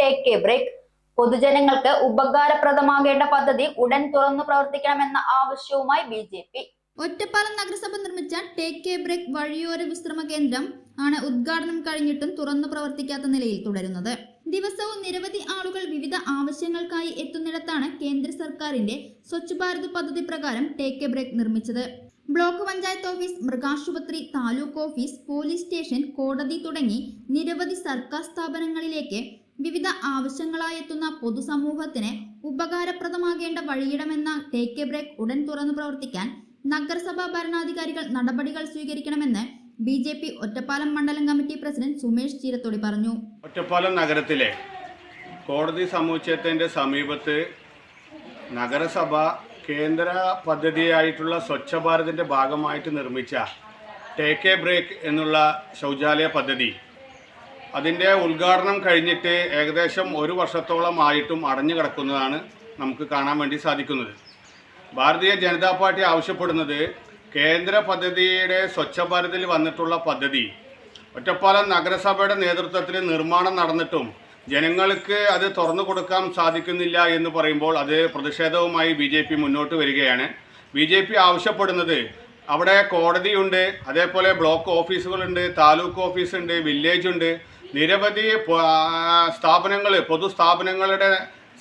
Take a break പൊതുജനങ്ങൾക്ക് ഉപകാരപ്രദമാകേണ്ട പദ്ധതി ഉടൻ തുറന്നു പ്രവർത്തിക്കണമെന്ന ആവശ്യവുമായി ബി ജെ പി. ഒറ്റപ്പാലം നഗരസഭ നിർമ്മിച്ച ടേക്ക് എ ബ്രേക്ക് വഴിയോര വിശ്രമ കേന്ദ്രം ആണ് ഉദ്ഘാടനം കഴിഞ്ഞിട്ടും തുറന്നു പ്രവർത്തിക്കാത്ത നിലയിൽ തുടരുന്നത്. ദിവസവും നിരവധി ആളുകൾ വിവിധ ആവശ്യങ്ങൾക്കായി എത്തുന്നിടത്താണ് കേന്ദ്ര സർക്കാരിന്റെ സ്വച്ഛ് ഭാരത് പദ്ധതി പ്രകാരം ടേക്ക് എ ബ്രേക്ക് നിർമ്മിച്ചത്. ബ്ലോക്ക് പഞ്ചായത്ത് ഓഫീസ് മൃഗാശുപത്രി താലൂക്ക് ഓഫീസ് പോലീസ് സ്റ്റേഷൻ കോടതി തുടങ്ങി നിരവധി സർക്കാർ സ്ഥാപനങ്ങളിലേക്ക് വിവിധ ആവശ്യങ്ങളായി എത്തുന്ന പൊതുസമൂഹത്തിന് ഉപകാരപ്രദമാകേണ്ട വഴിയിടമെന്ന ടേക്ക് എ ബ്രേക്ക് ഉടൻ തുറന്നു പ്രവർത്തിക്കാൻ നഗരസഭാ ഭരണാധികാരികൾ നടപടികൾ സ്വീകരിക്കണമെന്ന് ബി ജെ പി ഒറ്റപ്പാലം മണ്ഡലം കമ്മിറ്റി പ്രസിഡന്റ് സുമേഷ് ചീരത്തൊടി പറഞ്ഞു. ഒറ്റപ്പാലം നഗരത്തിലെ കോടതി സമുച്ചയത്തിന്റെ സമീപത്ത് നഗരസഭ കേന്ദ്ര പദ്ധതിയായിട്ടുള്ള സ്വച്ഛ ഭാരതിന്റെ ഭാഗമായിട്ട് നിർമ്മിച്ച ടേക്ക് എ ബ്രേക്ക് എന്നുള്ള ശൗചാലയ പദ്ധതി. അതിന്റെ ഉദ്ഘാടനം കഴിഞ്ഞിട്ട് ഏകദേശം ഒരു വർഷത്തോളം ആയിട്ടും അടഞ്ഞു കിടക്കുന്നതാണ് നമുക്ക് കാണാൻ വേണ്ടി സാധിക്കുന്നത്. ഭാരതീയ ജനതാ പാർട്ടി ആവശ്യപ്പെടുന്നത് കേന്ദ്ര പദ്ധതിയുടെ സ്വച്ഛ ഭാരതിൽ വന്നിട്ടുള്ള പദ്ധതി ഒറ്റപ്പാലം നഗരസഭയുടെ നേതൃത്വത്തിൽ നിർമ്മാണം നടന്നിട്ടും ജനങ്ങൾക്ക് അത് തുറന്നു കൊടുക്കാൻ സാധിക്കുന്നില്ല എന്ന് പറയുമ്പോൾ അത് പ്രതിഷേധവുമായി ബി ജെ പി മുന്നോട്ട് വരികയാണ്. ബി ജെ പി ആവശ്യപ്പെടുന്നത് അവിടെ കോടതിയുണ്ട് അതേപോലെ ബ്ലോക്ക് ഓഫീസുകളുണ്ട് താലൂക്ക് ഓഫീസുണ്ട് വില്ലേജ് ഉണ്ട് നിരവധി സ്ഥാപനങ്ങൾ പൊതുസ്ഥാപനങ്ങളുടെ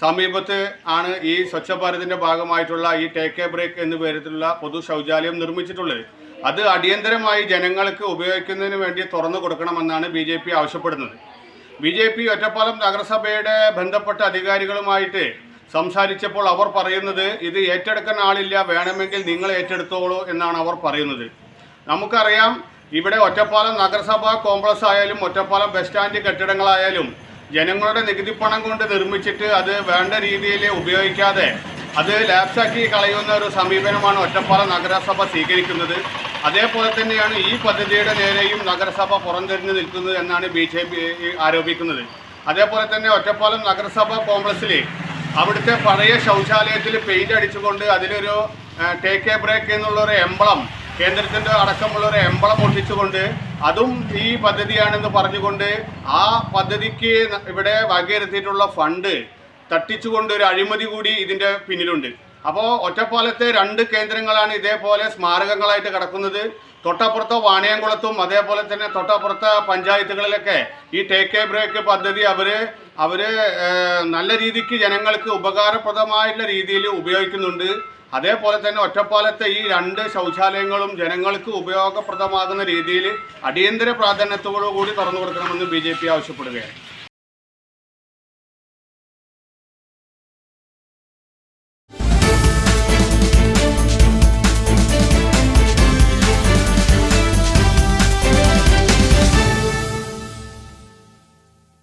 സമീപത്ത് ആണ് ഈ സ്വച്ഛ ഭാരതിന്റെ ഭാഗമായിട്ടുള്ള ഈ ടേക്ക് എ ബ്രേക്ക് എന്ന പേരിലുള്ള പൊതു ശൗചാലയം നിർമ്മിച്ചിട്ടുള്ളത്. അത് അടിയന്തരമായി ജനങ്ങൾക്ക് ഉപയോഗിക്കുന്നതിന് വേണ്ടി തുറന്നു കൊടുക്കണമെന്നാണ് ബി ആവശ്യപ്പെടുന്നത്. ബി ജെ പി ഒറ്റപ്പാലം നഗരസഭയുടെ ബന്ധപ്പെട്ട അധികാരികളുമായിട്ട് സംസാരിച്ചപ്പോൾ അവർ പറയുന്നത് ഇത് ഏറ്റെടുക്കാൻ ആളില്ല വേണമെങ്കിൽ നിങ്ങൾ ഏറ്റെടുത്തോളൂ എന്നാണ് അവർ പറയുന്നത്. നമുക്കറിയാം ഇവിടെ ഒറ്റപ്പാലം നഗരസഭാ കോംപ്ലക്സ് ആയാലും ഒറ്റപ്പാലം ബസ് സ്റ്റാൻഡ് കെട്ടിടങ്ങളായാലും ജനങ്ങളുടെ നികുതി പണം കൊണ്ട് നിർമ്മിച്ചിട്ട് അത് വേണ്ട രീതിയിൽ ഉപയോഗിക്കാതെ അത് ലാപ്സാക്കി കളയുന്ന ഒരു സമീപനമാണ് ഒറ്റപ്പാലം നഗരസഭ സ്വീകരിക്കുന്നത്. അതേപോലെ തന്നെയാണ് ഈ പദ്ധതിയുടെ നേരെയും നഗരസഭ പുറംതിരിഞ്ഞ് നിൽക്കുന്നത് എന്നാണ് ബി ജെ പി ആരോപിക്കുന്നത്. അതേപോലെ തന്നെ ഒറ്റപ്പാലം നഗരസഭ കോംപ്ലക്സിൽ അവിടുത്തെ പഴയ ശൗചാലയത്തിൽ പെയിന്റ് അടിച്ചുകൊണ്ട് അതിലൊരു ടേക്ക് എ ബ്രേക്ക് എന്നുള്ള ഒരു എംബളം കേന്ദ്രത്തിന്റെ അടക്കമുള്ള ഒരു എംബളം ഒട്ടിച്ചുകൊണ്ട് അതും ഈ പദ്ധതിയാണെന്ന് പറഞ്ഞുകൊണ്ട് ആ പദ്ധതിക്ക് ഇവിടെ വകയിരുത്തിയിട്ടുള്ള ഫണ്ട് തട്ടിച്ചുകൊണ്ട് ഒരു അഴിമതി കൂടി ഇതിന്റെ പിന്നിലുണ്ട്. അപ്പോൾ ഒറ്റപ്പാലത്തെ രണ്ട് കേന്ദ്രങ്ങളാണ് ഇതേപോലെ സ്മാരകങ്ങളായിട്ട് കിടക്കുന്നത്. തൊട്ടപ്പുറത്തെ വാണിയംകുളത്തും അതേപോലെ തന്നെ തൊട്ടപ്പുറത്തെ പഞ്ചായത്തുകളിലൊക്കെ ഈ ടേക്ക് എ ബ്രേക്ക് പദ്ധതി അവർ അവർ നല്ല രീതിക്ക് ജനങ്ങൾക്ക് ഉപകാരപ്രദമായിട്ടുള്ള രീതിയിൽ ഉപയോഗിക്കുന്നുണ്ട്. അതേപോലെ തന്നെ ഒറ്റപ്പാലത്തെ ഈ രണ്ട് ശൗചാലയങ്ങളും ജനങ്ങൾക്ക് ഉപയോഗപ്രദമാകുന്ന രീതിയിൽ അടിയന്തര പ്രാധാന്യത്തോടു കൂടി തുറന്നു കൊടുക്കണമെന്ന് ബി ആവശ്യപ്പെടുകയാണ്.